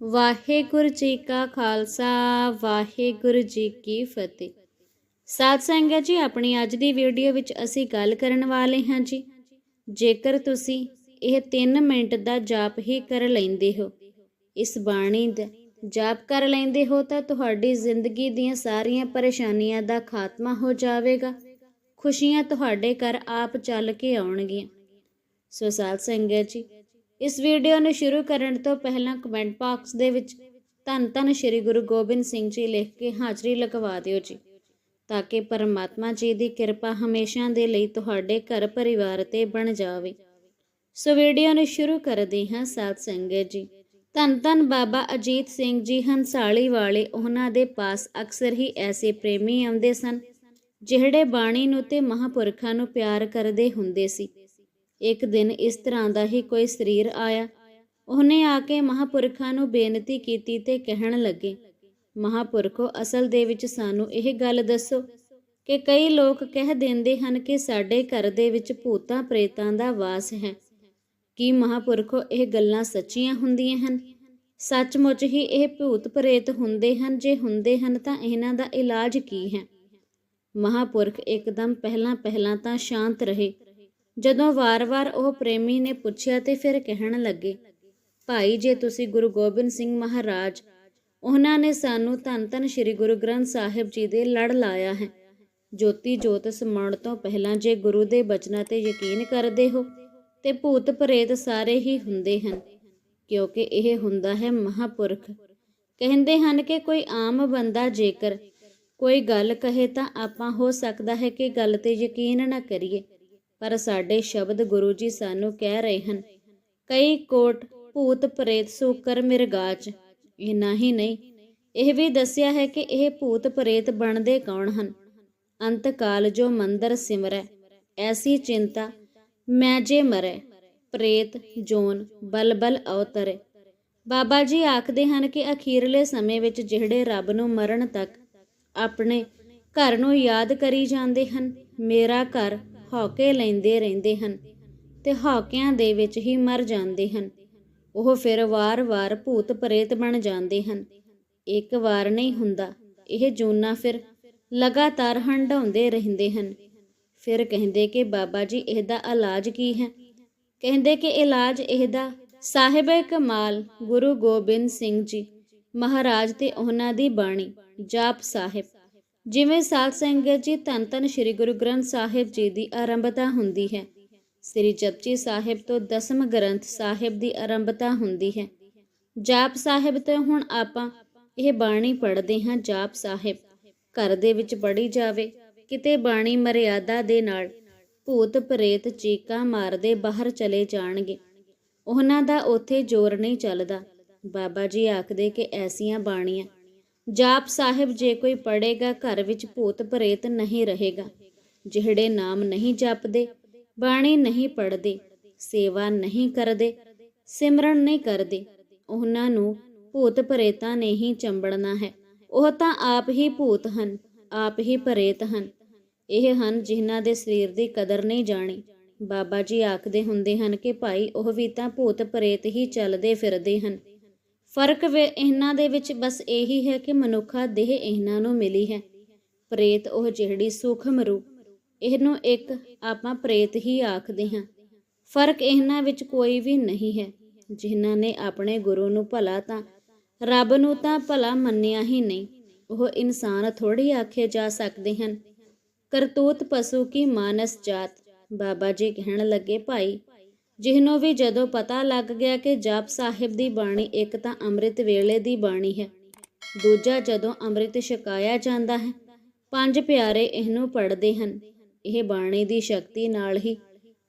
ਵਾਹਿਗੁਰੂ ਜੀ ਕਾ ਖਾਲਸਾ, ਵਾਹਿਗੁਰੂ ਜੀ ਕੀ ਫਤਿਹ। ਸਾਧ ਸੰਗਤ ਜੀ, ਆਪਣੀ ਅੱਜ ਦੀ ਵੀਡੀਓ ਵਿੱਚ ਅਸੀਂ ਗੱਲ ਕਰਨ ਵਾਲੇ ਹਾਂ ਜੀ। ਜੇਕਰ ਤੁਸੀਂ ਇਹ 3 ਮਿੰਟ ਦਾ ਜਾਪ ਹੀ ਕਰ ਲੈਂਦੇ ਹੋ, ਇਸ ਬਾਣੀ ਦਾ ਜਾਪ ਕਰ ਲੈਂਦੇ ਹੋ ਤਾਂ ਤੁਹਾਡੀ ਜ਼ਿੰਦਗੀ ਦੀਆਂ ਸਾਰੀਆਂ ਪਰੇਸ਼ਾਨੀਆਂ ਦਾ ਖਾਤਮਾ ਹੋ ਜਾਵੇਗਾ। ਖੁਸ਼ੀਆਂ ਤੁਹਾਡੇ ਘਰ ਆਪ ਚੱਲ ਕੇ ਆਉਣਗੀਆਂ। ਸੋ ਸਾਧ ਸੰਗਤ ਜੀ ਇਸ ਵੀਡੀਓ ਨੂੰ ਸ਼ੁਰੂ ਕਰਨ ਤੋਂ ਪਹਿਲਾਂ ਕਮੈਂਟ ਬਾਕਸ ਦੇ ਵਿੱਚ ਧੰਨ ਧੰਨ ਸ਼੍ਰੀ ਗੁਰੂ ਗੋਬਿੰਦ ਸਿੰਘ ਜੀ ਲਿਖ ਕੇ ਹਾਜ਼ਰੀ ਲਗਵਾ ਦਿਓ ਜੀ, ਤਾਂ ਕਿ ਪਰਮਾਤਮਾ ਜੀ ਦੀ ਕਿਰਪਾ ਹਮੇਸ਼ਾ ਦੇ ਲਈ ਤੁਹਾਡੇ ਘਰ ਪਰਿਵਾਰ ਤੇ ਬਣ ਜਾਵੇ। ਸੋ ਵੀਡੀਓ ਨੂੰ ਸ਼ੁਰੂ ਕਰਦੇ ਹਾਂ ਸਾਧ ਸੰਗਤ ਜੀ। ਧੰਨ ਧੰਨ ਬਾਬਾ ਅਜੀਤ ਸਿੰਘ ਜੀ ਹੰਸਾਲੀ ਵਾਲੇ ਉਹਨਾਂ ਦੇ ਪਾਸ ਅਕਸਰ ਹੀ ਐਸੇ ਪ੍ਰੇਮੀ ਆਉਂਦੇ ਸਨ, ਜਿਹੜੇ ਬਾਣੀ ਨੂੰ ਤੇ ਮਹਾਪੁਰਖਾਂ ਨੂੰ ਪਿਆਰ ਕਰਦੇ ਹੁੰਦੇ ਸੀ। ਇੱਕ ਦਿਨ ਇਸ ਤਰ੍ਹਾਂ ਦਾ ਹੀ ਕੋਈ ਸਰੀਰ ਆਇਆ। ਉਹਨੇ ਆ ਕੇ ਮਹਾਪੁਰਖਾਂ ਨੂੰ ਬੇਨਤੀ ਕੀਤੀ ਤੇ ਕਹਿਣ ਲੱਗੇ, ਮਹਾਪੁਰਖੋ, ਅਸਲ ਦੇ ਵਿੱਚ ਸਾਨੂੰ ਇਹ ਗੱਲ ਦੱਸੋ ਕਿ ਕਈ ਲੋਕ ਕਹਿ ਦਿੰਦੇ ਹਨ ਕਿ ਸਾਡੇ ਘਰ ਦੇ ਵਿੱਚ ਭੂਤਾਂ ਪ੍ਰੇਤਾਂ ਦਾ ਵਾਸ ਹੈ। ਕੀ ਮਹਾਪੁਰਖੋ, ਇਹ ਗੱਲਾਂ ਸੱਚੀਆਂ ਹੁੰਦੀਆਂ ਹਨ? ਸੱਚਮੁੱਚ ਹੀ ਇਹ ਭੂਤ ਪ੍ਰੇਤ ਹੁੰਦੇ ਹਨ, ਜੇ ਹੁੰਦੇ ਹਨ ਤਾਂ ਇਹਨਾਂ ਦਾ ਇਲਾਜ ਕੀ ਹੈ? ਮਹਾਪੁਰਖ ਇੱਕਦਮ ਪਹਿਲਾਂ ਪਹਿਲਾਂ ਤਾਂ ਸ਼ਾਂਤ ਰਹੇ। ਜਦੋਂ ਵਾਰ-ਵਾਰ ਉਹ ਪ੍ਰੇਮੀ ਨੇ ਪੁੱਛਿਆ ਤੇ ਫਿਰ ਕਹਿਣ ਲੱਗੇ, ਭਾਈ, ਜੇ ਤੁਸੀਂ ਗੁਰੂ ਗੋਬਿੰਦ ਸਿੰਘ ਮਹਾਰਾਜ, ਉਹਨਾਂ ਨੇ ਸਾਨੂੰ ਧੰਨ ਧੰਨ ਸ੍ਰੀ ਗੁਰੂ ਗ੍ਰੰਥ ਸਾਹਿਬ ਜੀ ਦੇ ਲੜ ਲਾਇਆ ਹੈ। ਜੋਤੀ ਜੋਤ ਸਮਾਉਣ ਤੋਂ ਪਹਿਲਾਂ ਜੇ ਗੁਰੂ ਦੇ ਬਚਨਾਂ ਤੇ ਯਕੀਨ ਕਰਦੇ ਹੋ, ਤੇ ਭੂਤ ਪ੍ਰੇਤ ਸਾਰੇ ਹੀ ਹੁੰਦੇ ਹਨ, ਕਿਉਂਕਿ ਇਹ ਹੁੰਦਾ ਹੈ ਮਹਾਪੁਰਖ। ਕਹਿੰਦੇ ਹਨ ਕਿ ਕੋਈ ਆਮ ਬੰਦਾ ਜੇਕਰ ਕੋਈ ਗੱਲ ਕਹੇ ਤਾਂ ਆਪਾਂ ਹੋ ਸਕਦਾ ਹੈ ਕਿ ਗੱਲ ਤੇ ਯਕੀਨ ਨਾ ਕਰੀਏ। ਪਰ ਸਾਡੇ ਸ਼ਬਦ ਗੁਰੂ ਜੀ ਸਾਨੂੰ ਕਹਿ ਰਹੇ ਹਨ, ਕਈ ਕੋਟ ਭੂਤ ਪ੍ਰੇਤ ਸੂਕਰ ਮਿਰਗਾਚ ਇਨਾ ਹੀ ਨਹੀਂ, ਇਹ ਵੀ ਦੱਸਿਆ ਹੈ ਕਿ ਇਹ ਭੂਤ ਪ੍ਰੇਤ ਬਣਦੇ ਕੌਣ ਹਨ? ਅੰਤ ਕਾਲ ਜੋ ਮੰਦਰ ਸਿਮਰੈ, ਐਸੀ ਚਿੰਤਾ ਮੈਂ ਜੇ ਮਰੈ। ਪ੍ਰੇਤ, ਜੋਨ, ਬਲਬਲ ਅਵਤਰੇ। ਬਾਬਾ ਜੀ ਆਖਦੇ ਹਨ ਕਿ ਅਖੀਰਲੇ ਸਮੇਂ ਵਿੱਚ ਜਿਹੜੇ ਰੱਬ ਨੂੰ ਮਰਨ ਤੱਕ ਆਪਣੇ ਘਰ ਨੂੰ ਯਾਦ ਕਰੀ ਜਾਂਦੇ ਹਨ, ਮੇਰਾ ਘਰ ਹੌਕੇ ਲੈਂਦੇ ਰਹਿੰਦੇ ਹਨ ਤੇ ਹੌਕਿਆਂ ਦੇ ਵਿੱਚ ਹੀ ਮਰ ਜਾਂਦੇ ਹਨ। ਉਹ ਫਿਰ ਵਾਰ-ਵਾਰ ਭੂਤ ਪ੍ਰੇਤ ਬਣ ਜਾਂਦੇ ਹਨ। ਇੱਕ ਵਾਰ ਨਹੀਂ ਹੁੰਦਾ। ਇਹ ਜੂਨਾ ਫਿਰ ਲਗਾਤਾਰ ਹੰਡਾਉਂਦੇ ਰਹਿੰਦੇ ਹਨ। ਫਿਰ ਕਹਿੰਦੇ ਕਿ ਬਾਬਾ ਜੀ, ਇਹਦਾ ਇਲਾਜ ਕੀ ਹੈ? ਕਹਿੰਦੇ ਕਿ ਇਲਾਜ ਇਹਦਾ ਸਾਹਿਬ ਕਮਾਲ ਗੁਰੂ ਗੋਬਿੰਦ ਸਿੰਘ ਜੀ ਮਹਾਰਾਜ ਤੇ ਉਹਨਾਂ ਦੀ ਬਾਣੀ, ਜਾਪ ਸਾਹਿਬ। ਜਿਵੇਂ ਸਾਧ ਸੰਗਤ ਜੀ ਧੰਨ ਧੰਨ ਸ੍ਰੀ ਗੁਰੂ ਗ੍ਰੰਥ ਸਾਹਿਬ ਜੀ ਦੀ ਆਰੰਭਤਾ ਹੁੰਦੀ ਹੈ। ਸ੍ਰੀ ਜਪਜੀ ਸਾਹਿਬ ਤੋਂ ਦਸਮ ਗ੍ਰੰਥ ਸਾਹਿਬ ਦੀ ਆਰੰਭਤਾ ਹੁੰਦੀ ਹੈ। ਜਾਪ ਸਾਹਿਬ ਤੋਂ ਹੁਣ ਆਪਾਂ ਇਹ ਬਾਣੀ ਪੜ੍ਹਦੇ ਹਾਂ ਜਾਪ ਸਾਹਿਬ। ਘਰ ਦੇ ਵਿੱਚ ਪੜ੍ਹੀ ਜਾਵੇ, ਕਿਤੇ ਬਾਣੀ ਮਰਿਆਦਾ ਦੇ ਨਾਲ ਭੂਤ ਪ੍ਰੇਤ ਚੀਕਾਂ ਮਾਰਦੇ ਬਾਹਰ ਚਲੇ ਜਾਣਗੇ। ਉਹਨਾਂ ਦਾ ਉੱਥੇ ਜ਼ੋਰ ਨਹੀਂ ਚੱਲਦਾ। ਬਾਬਾ ਜੀ ਆਖਦੇ ਕਿ ਐਸੀਆਂ ਬਾਣੀਆਂ ਜਾਪ ਸਾਹਿਬ ਜੇ ਕੋਈ ਪੜੇਗਾ ਘਰ ਵਿੱਚ ਭੂਤ ਪ੍ਰੇਤ ਨਹੀਂ ਰਹੇਗਾ। ਜਿਹੜੇ ਨਾਮ ਨਹੀਂ ਜਪਦੇ, ਬਾਣੀ ਨਹੀਂ ਪੜਦੇ ਸੇਵਾ ਨਹੀਂ ਕਰਦੇ, ਸਿਮਰਨ ਨਹੀਂ ਕਰਦੇ, ਉਹਨਾਂ ਨੂੰ ਭੂਤ ਪ੍ਰੇਤਾਂ ਨੇ ਹੀ ਚੰਬੜਨਾ ਹੈ। ਉਹ ਤਾਂ ਆਪ ਹੀ ਭੂਤ ਹਨ, ਆਪ ਹੀ ਪ੍ਰੇਤ ਹਨ। ਇਹ ਹਨ ਜਿਨ੍ਹਾਂ ਦੇ ਸਰੀਰ ਦੀ ਕਦਰ ਨਹੀਂ ਜਾਣੀ। ਬਾਬਾ ਜੀ ਆਖਦੇ ਹੁੰਦੇ ਹਨ ਕਿ ਭਾਈ, ਉਹ ਵੀ ਤਾਂ ਭੂਤ ਪ੍ਰੇਤ ਹੀ ਚੱਲਦੇ ਫਿਰਦੇ ਹਨ। ਫ਼ਰਕ ਇਹਨਾਂ ਦੇ ਵਿੱਚ ਬਸ ਇਹੀ ਹੈ ਕਿ ਮਨੁੱਖਾ ਦੇਹ ਇਹਨਾਂ ਨੂੰ ਮਿਲੀ ਹੈ। ਪ੍ਰੇਤ ਉਹ ਜਿਹੜੀ ਸੂਖਮ ਰੂਪ, ਇਹਨੂੰ ਇੱਕ ਆਪਾਂ ਪ੍ਰੇਤ ਹੀ ਆਖਦੇ ਹਾਂ। ਫ਼ਰਕ ਇਹਨਾਂ ਵਿੱਚ ਕੋਈ ਵੀ ਨਹੀਂ ਹੈ, ਜਿਨ੍ਹਾਂ ਨੇ ਆਪਣੇ ਗੁਰੂ ਨੂੰ ਭਲਾ ਤਾਂ, ਰੱਬ ਨੂੰ ਤਾਂ ਭਲਾ ਮੰਨਿਆ ਹੀ ਨਹੀਂ। ਉਹ ਇਨਸਾਨ ਥੋੜੀ ਆਖੇ ਜਾ ਸਕਦੇ ਹਨ। ਕਰਤੂਤ ਪਸ਼ੂ ਕੀ ਮਾਨਸ ਜਾਤ? ਬਾਬਾ ਜੀ ਕਹਿਣ ਲੱਗੇ, ਭਾਈ ਜਿਹਨੂੰ ਵੀ ਜਦੋਂ ਪਤਾ ਲੱਗ ਗਿਆ ਕਿ ਜਾਪ ਸਾਹਿਬ ਦੀ ਬਾਣੀ ਇੱਕ ਤਾਂ ਅੰਮ੍ਰਿਤ ਵੇਲੇ ਦੀ ਬਾਣੀ ਹੈ, ਦੂਜਾ ਜਦੋਂ ਅੰਮ੍ਰਿਤ ਛਕਾਇਆ ਜਾਂਦਾ ਹੈ, ਪੰਜ ਪਿਆਰੇ ਇਹਨੂੰ ਪੜ੍ਹਦੇ ਹਨ। ਇਹ ਬਾਣੀ ਦੀ ਸ਼ਕਤੀ ਨਾਲ ਹੀ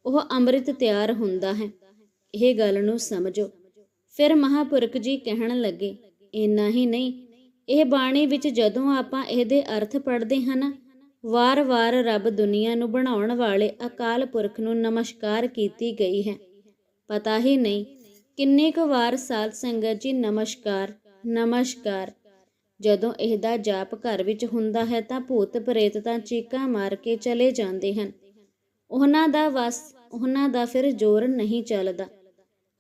ਉਹ ਅੰਮ੍ਰਿਤ ਤਿਆਰ ਹੁੰਦਾ ਹੈ। ਇਹ ਗੱਲ ਨੂੰ ਸਮਝੋ। ਫਿਰ ਮਹਾਪੁਰਖ ਜੀ ਕਹਿਣ ਲੱਗੇ, ਇੰਨਾ ਹੀ ਨਹੀਂ। ਇਹ ਬਾਣੀ ਵਿੱਚ ਜਦੋਂ ਆਪਾਂ ਇਹਦੇ ਅਰਥ ਪੜ੍ਹਦੇ ਹਾਂ ਵਾਰ-ਵਾਰ ਰੱਬ ਦੁਨੀਆ ਨੂੰ ਬਣਾਉਣ ਵਾਲੇ ਅਕਾਲ ਪੁਰਖ ਨੂੰ ਨਮਸਕਾਰ ਕੀਤੀ ਗਈ ਹੈ। ਪਤਾ ਹੀ ਨਹੀਂ ਕਿੰਨੇ ਕੁ ਵਾਰ ਸਾਧ ਸੰਗਤ ਜੀ ਨਮਸਕਾਰ ਨਮਸਕਾਰ। ਜਦੋਂ ਇਹਦਾ ਜਾਪ ਘਰ ਵਿੱਚ ਹੁੰਦਾ ਹੈ ਤਾਂ ਭੂਤ ਪ੍ਰੇਤ ਤਾਂ ਚੀਕਾਂ ਮਾਰ ਕੇ ਚਲੇ ਜਾਂਦੇ ਹਨ। ਉਹਨਾਂ ਦਾ ਵਸ, ਉਹਨਾਂ ਦਾ ਫਿਰ ਜ਼ੋਰ ਨਹੀਂ ਚੱਲਦਾ।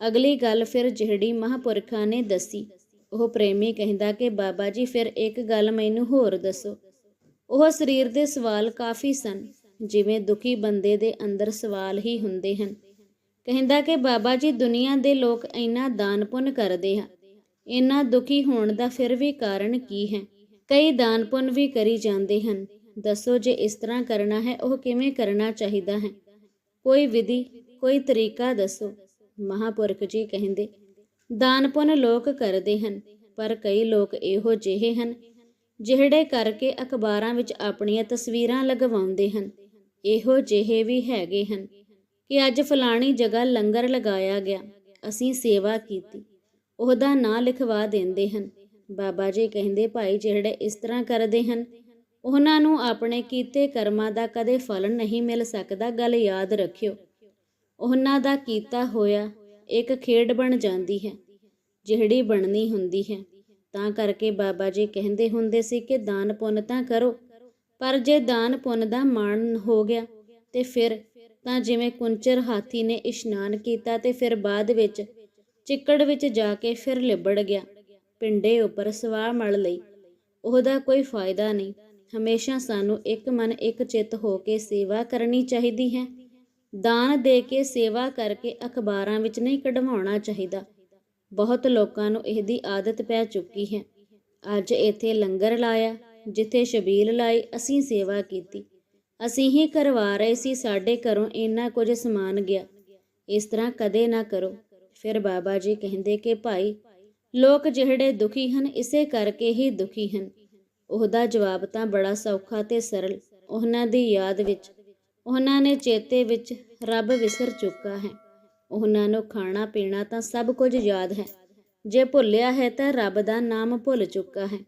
ਅਗਲੀ ਗੱਲ ਫਿਰ ਜਿਹੜੀ ਮਹਾਪੁਰਖਾਂ ਨੇ ਦੱਸੀ। ਉਹ ਪ੍ਰੇਮੀ ਕਹਿੰਦਾ ਕਿ ਬਾਬਾ ਜੀ, ਫਿਰ ਇੱਕ ਗੱਲ ਮੈਨੂੰ ਹੋਰ ਦੱਸੋ। ਉਹ ਸਰੀਰ ਦੇ ਸਵਾਲ ਕਾਫੀ ਸਨ, ਜਿਵੇਂ ਦੁਖੀ ਬੰਦੇ ਦੇ ਅੰਦਰ ਸਵਾਲ ਹੀ ਹੁੰਦੇ ਹਨ। ਕਹਿੰਦਾ ਕਿ ਬਾਬਾ ਜੀ, ਦੁਨੀਆ ਦੇ ਲੋਕ ਇੰਨਾ ਦਾਨ ਪੁੰਨ ਕਰਦੇ ਆ। ਇੰਨਾ ਦੁਖੀ ਹੋਣ ਦਾ ਫਿਰ ਵੀ ਕਾਰਨ ਕੀ ਹੈ? ਕਈ ਦਾਨ ਪੁੰਨ ਵੀ ਕਰੀ ਜਾਂਦੇ ਹਨ। ਦੱਸੋ ਜੇ ਇਸ ਤਰ੍ਹਾਂ ਕਰਨਾ ਹੈ, ਉਹ ਕਿਵੇਂ ਕਰਨਾ ਚਾਹੀਦਾ ਹੈ? ਕੋਈ ਵਿਧੀ, ਕੋਈ ਤਰੀਕਾ ਦੱਸੋ। ਮਹਾਪੁਰਖ ਜੀ ਕਹਿੰਦੇ, ਦਾਨ ਪੁੰਨ ਲੋਕ ਕਰਦੇ ਹਨ, ਪਰ ਕਈ ਲੋਕ ਇਹੋ ਜਿਹੇ ਹਨ ਜਿਹੜੇ ਕਰਕੇ ਅਖਬਾਰਾਂ ਵਿੱਚ ਆਪਣੀਆਂ ਤਸਵੀਰਾਂ ਲਗਵਾਉਂਦੇ ਹਨ, ਇਹੋ ਜਿਹੇ ਵੀ ਹੈਗੇ ਹਨ ਕਿ ਅੱਜ ਫਲਾਣੀ ਜਗ੍ਹਾ ਲੰਗਰ ਲਗਾਇਆ ਗਿਆ, ਅਸੀਂ ਸੇਵਾ ਕੀਤੀ, ਉਹਦਾ ਨਾਂ ਲਿਖਵਾ ਦਿੰਦੇ ਹਨ। ਬਾਬਾ ਜੀ ਕਹਿੰਦੇ, ਭਾਈ, ਜਿਹੜੇ ਇਸ ਤਰ੍ਹਾਂ ਕਰਦੇ ਹਨ, ਉਹਨਾਂ ਨੂੰ ਆਪਣੇ ਕੀਤੇ ਕਰਮਾਂ ਦਾ ਕਦੇ ਫਲ ਨਹੀਂ ਮਿਲ ਸਕਦਾ, ਗੱਲ ਯਾਦ ਰੱਖਿਓ। ਉਹਨਾਂ ਦਾ ਕੀਤਾ ਹੋਇਆ ਇੱਕ ਖੇਡ ਬਣ ਜਾਂਦੀ ਹੈ, ਜਿਹੜੀ ਬਣਨੀ ਹੁੰਦੀ ਹੈ। ਤਾਂ ਕਰਕੇ ਬਾਬਾ ਜੀ ਕਹਿੰਦੇ ਹੁੰਦੇ ਸੀ ਕਿ ਦਾਨ ਪੁੰਨ ਤਾਂ ਕਰੋ, ਪਰ ਜੇ ਦਾਨ ਪੁੰਨ ਦਾ ਮਾਣ ਹੋ ਗਿਆ, ਤੇ ਫਿਰ ਤਾਂ ਜਿਵੇਂ ਕੁੰਚਰ ਹਾਥੀ ਨੇ ਇਸ਼ਨਾਨ ਕੀਤਾ ਤੇ ਫਿਰ ਬਾਅਦ ਵਿੱਚ ਚਿੱਕੜ ਵਿੱਚ ਜਾ ਕੇ ਫਿਰ ਲਿਬੜ ਗਿਆ, ਪਿੰਡੇ ਉੱਪਰ ਸਵਾਹ ਮਲ ਲਈ। ਉਹਦਾ ਕੋਈ ਫਾਇਦਾ ਨਹੀਂ। ਹਮੇਸ਼ਾ ਸਾਨੂੰ ਇੱਕ ਮਨ ਇੱਕ ਚਿੱਤ ਹੋ ਕੇ ਸੇਵਾ ਕਰਨੀ ਚਾਹੀਦੀ ਹੈ। ਦਾਨ ਦੇ ਕੇ ਸੇਵਾ ਕਰਕੇ ਅਖਬਾਰਾਂ ਵਿੱਚ ਨਹੀਂ ਕਢਵਾਉਣਾ ਚਾਹੀਦਾ। ਬਹੁਤ ਲੋਕਾਂ ਨੂੰ ਇਹਦੀ ਆਦਤ ਪੈ ਚੁੱਕੀ ਹੈ। ਅੱਜ ਇੱਥੇ ਲੰਗਰ ਲਾਇਆ, ਜਿੱਥੇ ਸ਼ਬੀਲ ਲਾਈ ਅਸੀਂ ਸੇਵਾ ਕੀਤੀ। ਅਸੀਂ ਹੀ ਕਰਵਾ ਰਹੇ ਸੀ, ਸਾਡੇ ਘਰੋਂ ਇੰਨਾ ਕੁਝ ਸਮਾਨ ਗਿਆ। ਇਸ ਤਰ੍ਹਾਂ ਕਦੇ ਨਾ ਕਰੋ। ਫਿਰ ਬਾਬਾ ਜੀ ਕਹਿੰਦੇ ਕਿ ਭਾਈ, ਲੋਕ ਜਿਹੜੇ ਦੁਖੀ ਹਨ, ਇਸੇ ਕਰਕੇ ਹੀ ਦੁਖੀ ਹਨ। ਉਹਦਾ ਜਵਾਬ ਤਾਂ ਬੜਾ ਸੌਖਾ ਤੇ ਸਰਲ। ਉਹਨਾਂ ਦੀ ਯਾਦ ਵਿੱਚ, ਉਹਨਾਂ ਨੇ ਚੇਤੇ ਵਿੱਚ ਰੱਬ ਵਿਸਰ ਚੁੱਕਾ ਹੈ। ਉਹਨਾਂ ਨੂੰ ਖਾਣਾ ਪੀਣਾ ਤਾਂ ਸਭ ਕੁਝ ਯਾਦ ਹੈ। ਜੇ ਭੁੱਲਿਆ ਹੈ ਤਾਂ ਰੱਬ ਦਾ ਨਾਮ ਭੁੱਲ ਚੁੱਕਾ ਹੈ।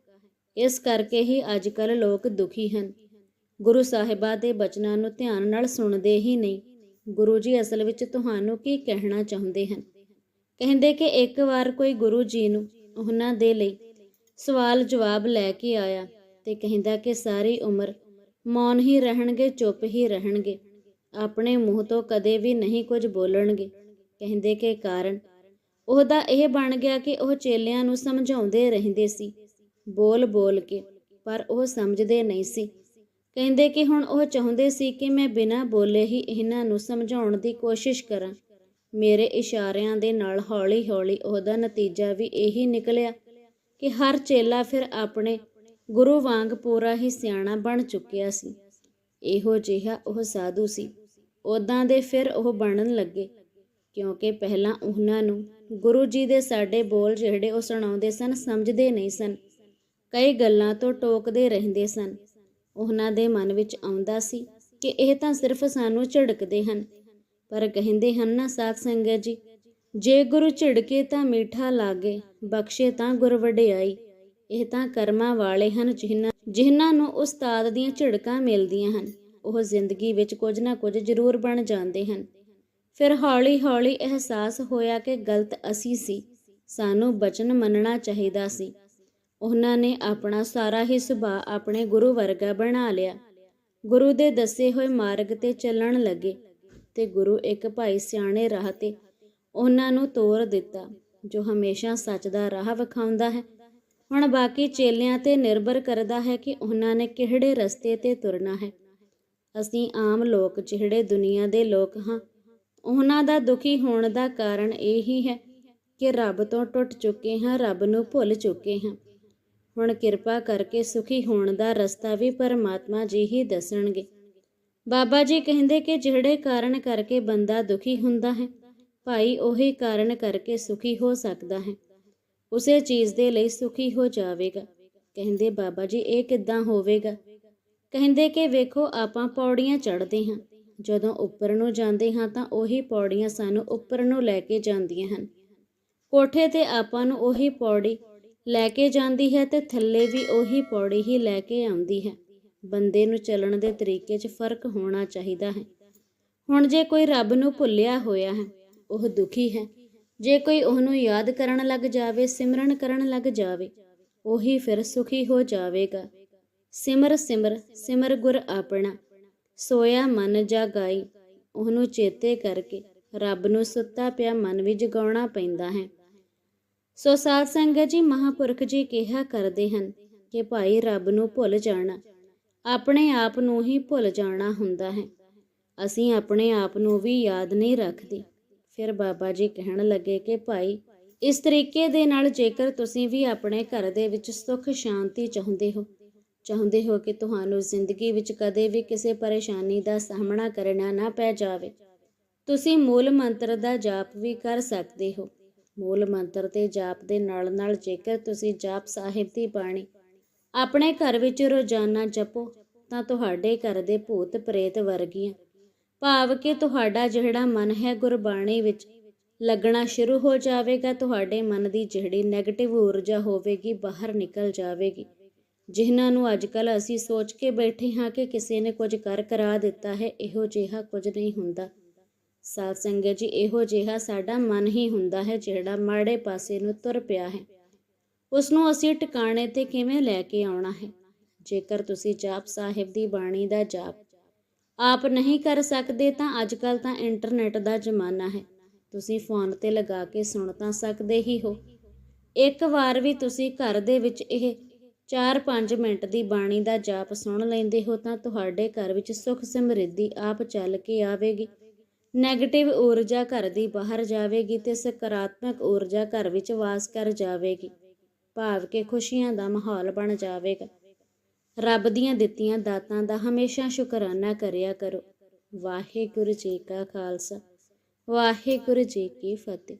ਇਸ ਕਰਕੇ ਹੀ ਅੱਜ ਕੱਲ ਲੋਕ ਦੁਖੀ ਹਨ। ਗੁਰੂ ਸਾਹਿਬਾ ਦੇ ਬਚਨਾਂ ਨੂੰ ਧਿਆਨ ਨਾਲ ਸੁਣਦੇ ਹੀ ਨਹੀਂ। ਗੁਰੂ ਜੀ ਅਸਲ ਵਿੱਚ ਤੁਹਾਨੂੰ ਕੀ ਕਹਿਣਾ ਚਾਹੁੰਦੇ ਹਨ? ਕਹਿੰਦੇ ਕਿ ਇੱਕ ਵਾਰ ਕੋਈ ਗੁਰੂ ਜੀ ਨੂੰ ਉਹਨਾਂ ਦੇ ਲਈ ਸਵਾਲ ਜਵਾਬ ਲੈ ਕੇ ਆਇਆ ਤੇ ਕਹਿੰਦਾ ਕਿ ਸਾਰੀ ਉਮਰ ਮੌਨ ਹੀ ਰਹਿਣਗੇ, ਚੁੱਪ ਹੀ ਰਹਿਣਗੇ। ਆਪਣੇ ਮੂੰਹ ਤੋਂ ਕਦੇ ਵੀ ਨਹੀਂ ਕੁਝ ਬੋਲਣਗੇ। ਕਹਿੰਦੇ ਕੇ ਕਾਰਨ ਉਹਦਾ ਇਹ ਬਣ ਗਿਆ ਕਿ ਉਹ ਚੇਲਿਆਂ ਨੂੰ ਸਮਝਾਉਂਦੇ ਰਹਿੰਦੇ ਸੀ, ਬੋਲ ਬੋਲ ਕੇ, ਪਰ ਉਹ ਸਮਝਦੇ ਨਹੀਂ ਸੀ। ਕਹਿੰਦੇ ਕਿ ਹੁਣ ਉਹ ਚਾਹੁੰਦੇ ਸੀ ਕਿ ਮੈਂ ਬਿਨਾਂ ਬੋਲੇ ਹੀ ਇਹਨਾਂ ਨੂੰ ਸਮਝਾਉਣ ਦੀ ਕੋਸ਼ਿਸ਼ ਕਰਾਂ। ਮੇਰੇ ਇਸ਼ਾਰਿਆਂ ਦੇ ਨਾਲ ਹੌਲੀ-ਹੌਲੀ ਉਹਦਾ ਨਤੀਜਾ ਵੀ ਇਹੀ ਨਿਕਲਿਆ ਕਿ ਹਰ ਚੇਲਾ ਫਿਰ ਆਪਣੇ ਗੁਰੂ ਵਾਂਗ ਪੂਰਾ ਹੀ ਸਿਆਣਾ ਬਣ ਚੁੱਕਿਆ ਸੀ। ਇਹੋ ਜਿਹਾ ਉਹ ਸਾਧੂ ਸੀ। ਉਦਾਂ ਦੇ ਫਿਰ ਉਹ ਬਣਨ ਲੱਗੇ। ਕਿਉਂਕਿ ਪਹਿਲਾਂ ਉਹਨਾਂ ਨੂੰ ਗੁਰੂ ਜੀ ਦੇ ਸਾਡੇ ਬੋਲ ਜਿਹੜੇ ਉਹ ਸੁਣਾਉਂਦੇ ਸਨ, ਸਮਝਦੇ ਨਹੀਂ ਸਨ। ਕਈ ਗੱਲਾਂ ਤੋਂ ਟੋਕਦੇ ਰਹਿੰਦੇ ਸਨ। ਉਹਨਾਂ ਦੇ ਮਨ ਵਿੱਚ ਆਉਂਦਾ ਸੀ ਕਿ ਇਹ ਤਾਂ ਸਿਰਫ ਸਾਨੂੰ ਝਿੜਕਦੇ ਹਨ। ਪਰ ਕਹਿੰਦੇ ਹਨ ਨਾ, ਸਾਧ ਸੰਗਤ ਜੀ, ਜੇ ਗੁਰੂ ਝਿੜਕੇ ਤਾਂ ਮੀਠਾ ਲਾਗੇ, ਬਖਸ਼ੇ ਤਾਂ ਗੁਰ ਵਡਿਆਈ। ਇਹ ਤਾਂ ਕਰਮਾਂ ਵਾਲੇ ਹਨ ਜਿਨ੍ਹਾਂ ਜਿਨ੍ਹਾਂ ਨੂੰ ਉਸਤਾਦ ਦੀਆਂ ਝਿੜਕਾਂ ਮਿਲਦੀਆਂ ਹਨ। ਉਹ ਜ਼ਿੰਦਗੀ ਵਿੱਚ ਕੁਝ ਨਾ ਕੁਝ ਜ਼ਰੂਰ ਬਣ ਜਾਂਦੇ ਹਨ। ਫਿਰ ਹੌਲੀ-ਹੌਲੀ ਅਹਿਸਾਸ ਹੋਇਆ ਕਿ ਗਲਤ ਅਸੀਂ ਸੀ। ਸਾਨੂੰ ਬਚਨ ਮੰਨਣਾ ਚਾਹੀਦਾ ਸੀ। ਉਹਨਾਂ ਨੇ ਆਪਣਾ ਸਾਰਾ ਹੀ ਸੁਭਾਅ ਆਪਣੇ ਗੁਰੂ ਵਰਗਾ ਬਣਾ ਲਿਆ। ਗੁਰੂ ਦੇ ਦੱਸੇ ਹੋਏ ਮਾਰਗ ਤੇ ਚੱਲਣ ਲੱਗੇ ਤੇ ਗੁਰੂ ਇੱਕ ਭਾਈ ਸਿਆਣੇ ਰਾਹ ਤੇ ਉਹਨਾਂ ਨੂੰ ਤੋਰ ਦਿੱਤਾ, ਜੋ ਹਮੇਸ਼ਾ ਸੱਚ ਦਾ ਰਾਹ ਵਿਖਾਉਂਦਾ ਹੈ। ਹੁਣ ਬਾਕੀ ਚੇਲਿਆਂ ਤੇ ਨਿਰਭਰ ਕਰਦਾ ਹੈ ਕਿ ਉਹਨਾਂ ਨੇ ਕਿਹੜੇ ਰਸਤੇ ਤੇ ਤੁਰਨਾ ਹੈ। ਅਸੀਂ ਆਮ ਲੋਕ, ਜਿਹੜੇ ਦੁਨੀਆ ਦੇ ਲੋਕ ਹਾਂ ਉਹਨਾਂ ਦਾ ਦੁਖੀ ਹੋਣ ਦਾ ਕਾਰਨ ਇਹ ਹੀ ਹੈ ਕਿ ਰੱਬ ਤੋਂ ਟੁੱਟ ਚੁੱਕੇ ਹਾਂ, ਰੱਬ ਨੂੰ ਭੁੱਲ ਚੁੱਕੇ ਹਾਂ। ਹੁਣ ਕਿਰਪਾ ਕਰਕੇ ਸੁਖੀ ਹੋਣ ਦਾ ਰਸਤਾ ਵੀ ਪਰਮਾਤਮਾ ਜੀ ਹੀ ਦੱਸਣਗੇ। ਬਾਬਾ ਜੀ ਕਹਿੰਦੇ ਕਿ ਜਿਹੜੇ ਕਾਰਨ ਕਰਕੇ ਬੰਦਾ ਦੁਖੀ ਹੁੰਦਾ ਹੈ, ਭਾਈ ਉਹੀ ਕਾਰਨ ਕਰਕੇ ਸੁਖੀ ਹੋ ਸਕਦਾ ਹੈ। ਉਸੇ ਚੀਜ਼ ਦੇ ਲਈ ਸੁਖੀ ਹੋ ਜਾਵੇਗਾ। ਕਹਿੰਦੇ ਬਾਬਾ ਜੀ, ਇਹ ਕਿੱਦਾਂ ਹੋਵੇਗਾ? ਕਹਿੰਦੇ ਕਿ ਵੇਖੋ, ਆਪਾਂ ਪੌੜੀਆਂ ਚੜ੍ਹਦੇ ਹਾਂ। ਜਦੋਂ ਉੱਪਰ ਨੂੰ ਜਾਂਦੇ ਹਾਂ ਤਾਂ ਉਹੀ ਪੌੜੀਆਂ ਸਾਨੂੰ ਉੱਪਰ ਨੂੰ ਲੈ ਕੇ ਜਾਂਦੀਆਂ ਹਨ। ਕੋਠੇ ਤੇ ਆਪਾਂ ਨੂੰ ਉਹੀ ਪੌੜੀ ਲੈ ਕੇ ਜਾਂਦੀ ਹੈ ਤੇ ਥੱਲੇ ਵੀ ਉਹੀ ਪੌੜੀ ਹੀ ਲੈ ਕੇ ਆਉਂਦੀ ਹੈ। ਬੰਦੇ ਨੂੰ ਚੱਲਣ ਦੇ ਤਰੀਕੇ 'ਚ ਫ਼ਰਕ ਹੋਣਾ ਚਾਹੀਦਾ ਹੈ। ਹੁਣ ਜੇ ਕੋਈ ਰੱਬ ਨੂੰ ਭੁੱਲਿਆ ਹੋਇਆ ਹੈ, ਉਹ ਦੁਖੀ ਹੈ। ਜੇ ਕੋਈ ਉਹਨੂੰ ਯਾਦ ਕਰਨ ਲੱਗ ਜਾਵੇ, ਸਿਮਰਨ ਕਰਨ ਲੱਗ ਜਾਵੇ, ਉਹੀ ਫਿਰ ਸੁਖੀ ਹੋ ਜਾਵੇਗਾ। ਸਿਮਰ ਸਿਮਰ ਸਿਮਰ ਗੁਰ ਆਪਣਾ। ਸੋਇਆ ਮਨ ਜਾਗਾਈ ਉਹਨੂੰ ਚੇਤੇ ਕਰਕੇ ਰੱਬ ਨੂੰ ਸੁੱਤਾ ਪਿਆ ਮਨ ਵੀ ਜਗਾਉਣਾ ਪੈਂਦਾ ਹੈ। ਸੋ ਸਾਧ ਸੰਗਤ ਜੀ, ਮਹਾਪੁਰਖ ਜੀ ਕਿਹਾ ਕਰਦੇ ਹਨ ਕਿ ਭਾਈ ਰੱਬ ਨੂੰ ਭੁੱਲ ਜਾਣਾ, ਆਪਣੇ ਆਪ ਨੂੰ ਹੀ ਭੁੱਲ ਜਾਣਾ ਹੁੰਦਾ ਹੈ। ਅਸੀਂ ਆਪਣੇ ਆਪ ਨੂੰ ਵੀ ਯਾਦ ਨਹੀਂ ਰੱਖਦੇ। ਫਿਰ ਬਾਬਾ ਜੀ ਕਹਿਣ ਲੱਗੇ ਕਿ ਭਾਈ, ਇਸ ਤਰੀਕੇ ਦੇ ਨਾਲ ਜੇਕਰ ਤੁਸੀਂ ਵੀ ਆਪਣੇ ਘਰ ਦੇ ਵਿੱਚ ਸੁੱਖ ਸ਼ਾਂਤੀ ਚਾਹੁੰਦੇ ਹੋ ਚਾਹੁੰਦੇ ਹੋ ਕਿ ਤੁਹਾਨੂੰ ਜ਼ਿੰਦਗੀ ਵਿੱਚ ਕਦੇ ਵੀ ਕਿਸੇ ਪਰੇਸ਼ਾਨੀ ਦਾ ਸਾਹਮਣਾ ਕਰਨਾ ਨਾ ਪੈ ਜਾਵੇ। ਤੁਸੀਂ ਮੂਲ ਮੰਤਰ ਦਾ ਜਾਪ ਵੀ ਕਰ ਸਕਦੇ ਹੋ। ਮੂਲ ਮੰਤਰ ਤੇ ਜਾਪ ਦੇ ਨਾਲ ਨਾਲ ਜੇਕਰ ਤੁਸੀਂ ਜਾਪ ਸਾਹਿਬ ਦੀ ਬਾਣੀ ਆਪਣੇ ਘਰ ਵਿੱਚ ਰੋਜ਼ਾਨਾ ਜਪੋ, ਤਾਂ ਤੁਹਾਡੇ ਘਰ ਦੇ ਭੂਤ ਪ੍ਰੇਤ ਵਰਗੀਆਂ, ਭਾਵ ਕਿ ਤੁਹਾਡਾ ਜਿਹੜਾ ਮਨ ਹੈ ਗੁਰਬਾਣੀ ਵਿੱਚ ਲੱਗਣਾ ਸ਼ੁਰੂ ਹੋ ਜਾਵੇਗਾ, ਤੁਹਾਡੇ ਮਨ ਦੀ ਜਿਹੜੀ ਨੈਗੇਟਿਵ ਊਰਜਾ ਹੋਵੇਗੀ, ਬਾਹਰ ਨਿਕਲ ਜਾਵੇਗੀ। ਜਿਨ੍ਹਾਂ ਨੂੰ ਅੱਜ ਅੱਜਕੱਲ ਅਸੀਂ ਸੋਚ ਕੇ ਬੈਠੇ ਹਾਂ ਕਿ ਕਿਸੇ ਨੇ ਕੁਝ ਕਰ ਕਰਾ ਦਿੱਤਾ ਹੈ, ਇਹੋ ਜਿਹਾ ਕੁਝ ਨਹੀਂ ਹੁੰਦਾ। ਸਾਧ ਸੰਗਤ ਜੀ, ਇਹੋ ਜਿਹਾ ਸਾਡਾ ਮਨ ਹੀ ਹੁੰਦਾ ਹੈ ਜਿਹੜਾ ਮਾੜੇ ਪਾਸੇ ਨੂੰ ਤੁਰ ਪਿਆ ਹੈ। ਉਸ ਨੂੰ ਅਸੀਂ ਟਿਕਾਣੇ ਤੇ ਕਿਵੇਂ ਲੈ ਕੇ ਆਉਣਾ ਹੈ? ਜੇਕਰ ਤੁਸੀਂ ਜਾਪ ਸਾਹਿਬ ਦੀ ਬਾਣੀ ਦਾ ਜਾਪ ਆਪ ਨਹੀਂ ਕਰ ਸਕਦੇ, ਤਾਂ ਅੱਜ ਅੱਜਕੱਲ ਤਾਂ ਇੰਟਰਨੈਟ ਦਾ ਜ਼ਮਾਨਾ ਹੈ। ਤੁਸੀਂ ਫੋਨ ਤੇ ਲਗਾ ਕੇ ਸੁਣ ਤਾਂ ਸਕਦੇ ਹੀ ਹੋ। ਇੱਕ ਵਾਰ ਵੀ ਤੁਸੀਂ ਘਰ ਦੇ ਵਿੱਚ ਇਹ 4-5 ਮਿੰਟ ਦੀ ਬਾਣੀ ਦਾ ਜਾਪ ਸੁਣ ਲੈਂਦੇ ਹੋ ਤਾਂ ਤੁਹਾਡੇ ਘਰ ਵਿੱਚ ਸੁੱਖ ਸਮਰਿੱਧੀ ਆਪ ਚੱਲ ਕੇ ਆਵੇਗੀ। ਨੈਗੇਟਿਵ ਊਰਜਾ ਘਰ ਦੀ ਬਾਹਰ ਜਾਵੇਗੀ ਤੇ ਸਕਾਰਾਤਮਕ ਊਰਜਾ ਘਰ ਵਿੱਚ ਵਾਸ ਕਰ ਜਾਵੇਗੀ। ਭਾਵ ਕਿ ਖੁਸ਼ੀਆਂ ਦਾ ਮਾਹੌਲ ਬਣ ਜਾਵੇਗਾ। ਰੱਬ ਦੀਆਂ ਦਿੱਤੀਆਂ ਦਾਤਾਂ ਦਾ ਹਮੇਸ਼ਾ ਸ਼ੁਕਰਾਨਾ ਕਰਿਆ ਕਰੋ। ਵਾਹਿਗੁਰੂ ਜੀ ਕਾ ਖਾਲਸਾ। ਵਾਹਿਗੁਰੂ ਜੀ ਕੀ ਫਤਿਹ।